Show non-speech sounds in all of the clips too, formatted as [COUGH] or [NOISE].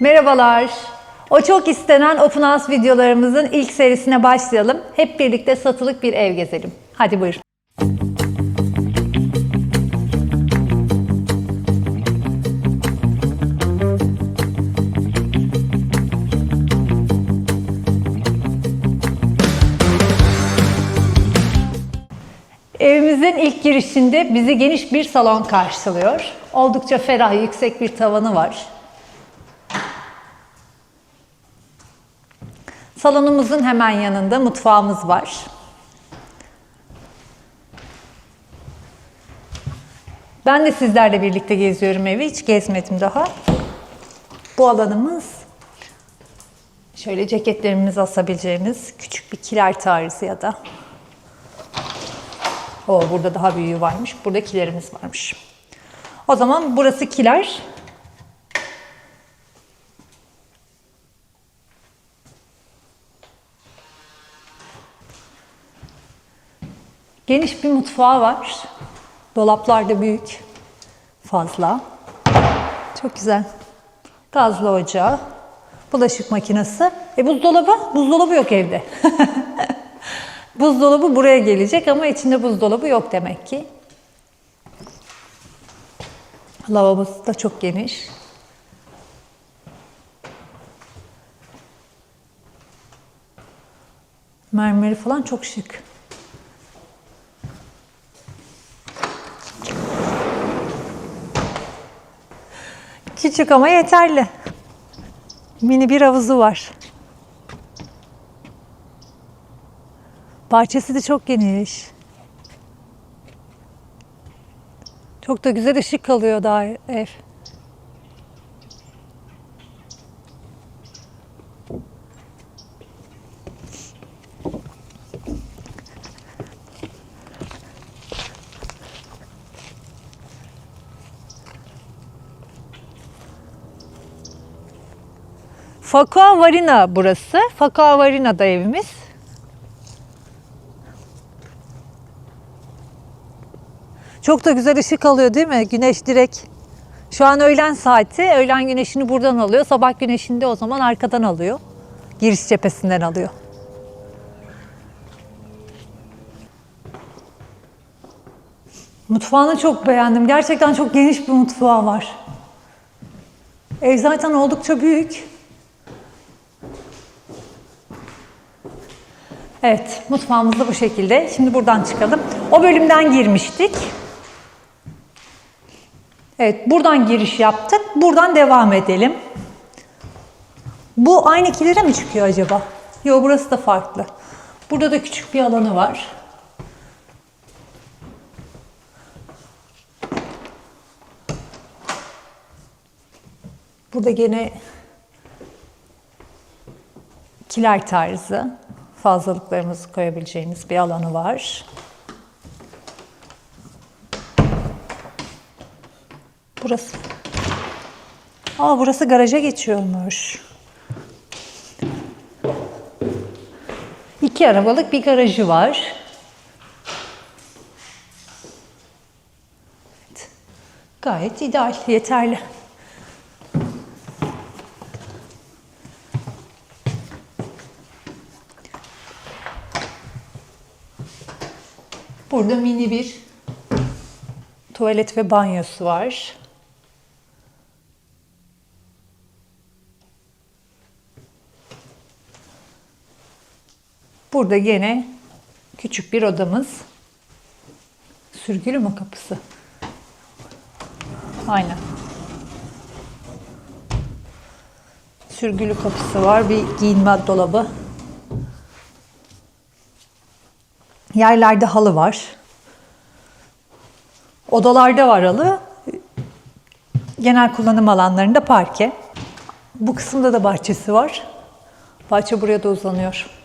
Merhabalar. O çok istenen Open House videolarımızın ilk serisine başlayalım. Hep birlikte satılık bir ev gezelim. Hadi buyurun. Evimizin ilk girişinde bizi geniş bir salon karşılıyor. Oldukça ferah, yüksek bir tavanı var. Salonumuzun hemen yanında mutfağımız var. Ben de sizlerle birlikte geziyorum evi. Hiç gezmedim daha. Bu alanımız şöyle ceketlerimizi asabileceğimiz küçük bir kiler tarzı ya da o burada daha büyüğü varmış. Burada kilerimiz varmış. O zaman burası kiler. Geniş bir mutfağı var. Dolaplar da büyük. Fazla. Çok güzel. Gazlı ocağı. Bulaşık makinesi. E buzdolabı? Buzdolabı yok evde. [LAUGHS] buzdolabı buraya gelecek ama içinde buzdolabı yok demek ki. Lavabosu da çok geniş. Mermeri falan çok şık. Küçük ama yeterli. Mini bir havuzu var. Bahçesi de çok geniş. Çok da güzel ışık alıyor daha ev. Fakua Varina burası. Fakua Varina'da evimiz. Çok da güzel ışık alıyor değil mi? Güneş direkt. Şu an öğlen saati. Öğlen güneşini buradan alıyor. Sabah güneşini de o zaman arkadan alıyor. Giriş cephesinden alıyor. Mutfağını çok beğendim. Gerçekten çok geniş bir mutfağı var. Ev zaten oldukça büyük. Evet, mutfağımız da bu şekilde. Şimdi buradan çıkalım. O bölümden girmiştik. Evet, buradan giriş yaptık. Buradan devam edelim. Bu aynı kilere mi çıkıyor acaba? Yok, burası da farklı. Burada da küçük bir alanı var. Burada gene kiler tarzı fazlalıklarımızı koyabileceğimiz bir alanı var. Burası. Aa burası garaja geçiyormuş. İki arabalık bir garajı var. Evet. Gayet ideal, yeterli. Burada mini bir tuvalet ve banyosu var. Burada gene küçük bir odamız. Sürgülü mü kapısı? Aynen. Sürgülü kapısı var. Bir giyinme dolabı. Yerlerde halı var. Odalarda var halı. Genel kullanım alanlarında parke. Bu kısımda da bahçesi var. Bahçe buraya da uzanıyor.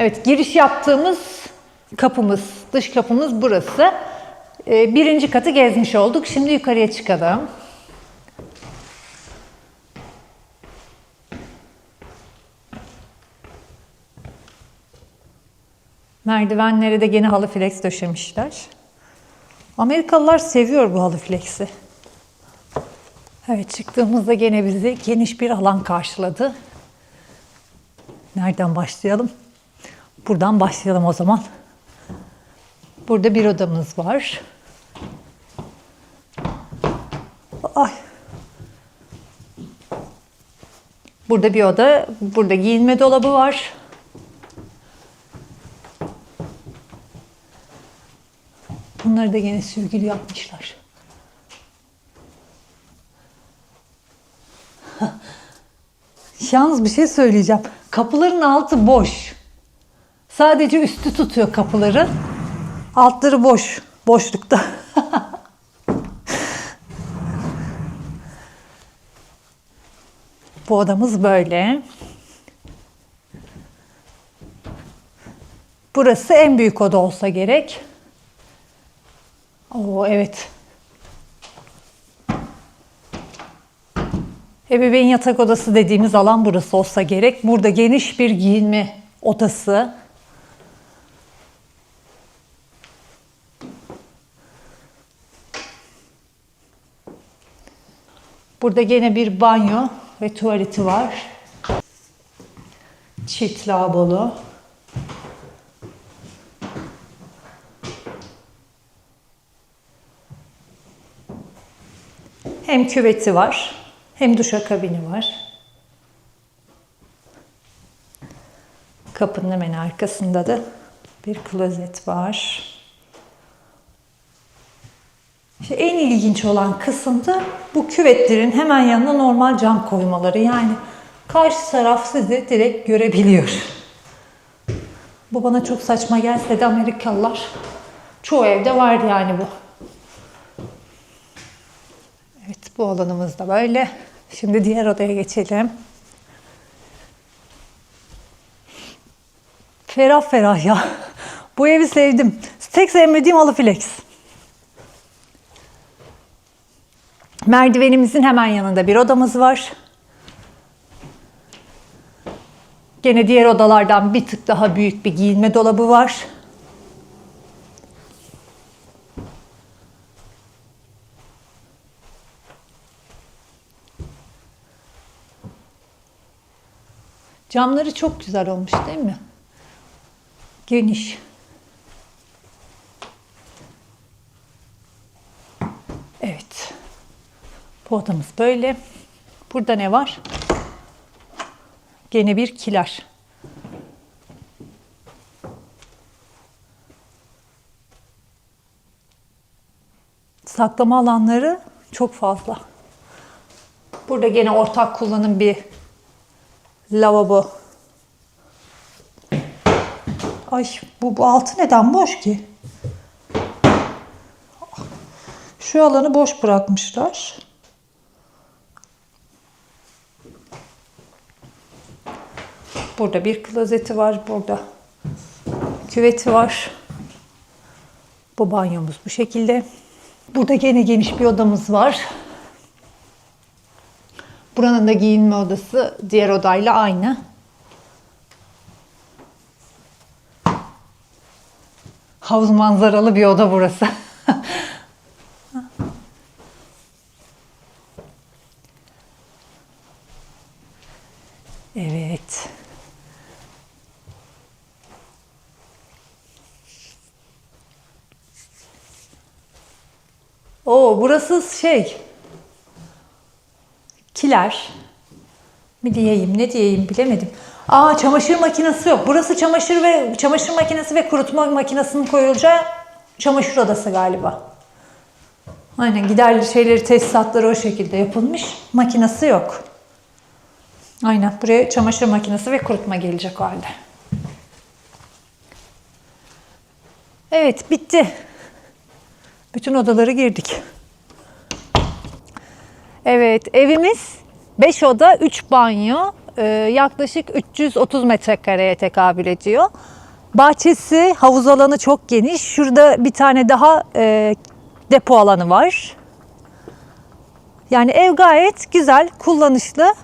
Evet giriş yaptığımız kapımız, dış kapımız burası. Ee, birinci katı gezmiş olduk. Şimdi yukarıya çıkalım. Merdivenlere de gene halı flex döşemişler. Amerikalılar seviyor bu halı flex'i. Evet çıktığımızda gene bizi geniş bir alan karşıladı. Nereden başlayalım? Buradan başlayalım o zaman. Burada bir odamız var. Ay. Burada bir oda, burada giyinme dolabı var. Bunları da gene sürgülü yapmışlar. [LAUGHS] Yalnız bir şey söyleyeceğim. Kapıların altı boş. Sadece üstü tutuyor kapıları. Altları boş. Boşlukta. [LAUGHS] Bu odamız böyle. Burası en büyük oda olsa gerek. Oo evet. Ebeveyn yatak odası dediğimiz alan burası olsa gerek. Burada geniş bir giyinme odası. Burada gene bir banyo ve tuvaleti var. Çift lavabolu. Hem küveti var, hem duşakabini var. Kapının hemen arkasında da bir klozet var. İşte en ilginç olan kısım da bu küvetlerin hemen yanına normal cam koymaları. Yani karşı taraf sizi direkt görebiliyor. Bu bana çok saçma gelse de Amerikalılar çoğu evde var yani bu. Evet bu alanımız da böyle. Şimdi diğer odaya geçelim. Ferah ferah ya. Bu evi sevdim. Tek sevmediğim halı flex. Merdivenimizin hemen yanında bir odamız var. Gene diğer odalardan bir tık daha büyük bir giyinme dolabı var. Camları çok güzel olmuş değil mi? Geniş. Evet. Bu böyle. Burada ne var? Gene bir kiler. Saklama alanları çok fazla. Burada gene ortak kullanım bir lavabo. Ay bu, bu altı neden boş ki? Şu alanı boş bırakmışlar. Burada bir klozeti var. Burada küveti var. Bu banyomuz bu şekilde. Burada gene geniş bir odamız var. Buranın da giyinme odası diğer odayla aynı. Havuz manzaralı bir oda burası. [LAUGHS] evet. Oo burası şey kiler mi diyeyim ne diyeyim bilemedim. Aa çamaşır makinesi yok. Burası çamaşır ve çamaşır makinesi ve kurutma makinesinin koyulacağı çamaşır odası galiba. Aynen giderli şeyleri tesisatları o şekilde yapılmış. Makinesi yok. Aynen buraya çamaşır makinesi ve kurutma gelecek o halde. Evet bitti. Bütün odaları girdik. Evet, evimiz 5 oda, 3 banyo, e, yaklaşık 330 metrekareye tekabül ediyor. Bahçesi, havuz alanı çok geniş. Şurada bir tane daha e, depo alanı var. Yani ev gayet güzel, kullanışlı.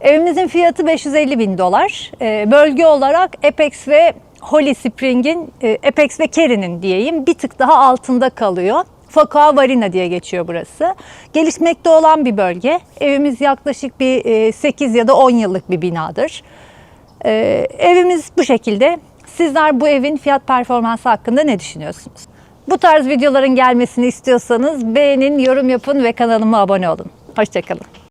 Evimizin fiyatı 550 bin dolar. E, bölge olarak Apex ve Holly Spring'in, e, Apex ve Kerry'nin diyeyim bir tık daha altında kalıyor. Foca Varina diye geçiyor burası. Gelişmekte olan bir bölge. Evimiz yaklaşık bir e, 8 ya da 10 yıllık bir binadır. E, evimiz bu şekilde. Sizler bu evin fiyat performansı hakkında ne düşünüyorsunuz? Bu tarz videoların gelmesini istiyorsanız beğenin, yorum yapın ve kanalıma abone olun. Hoşçakalın.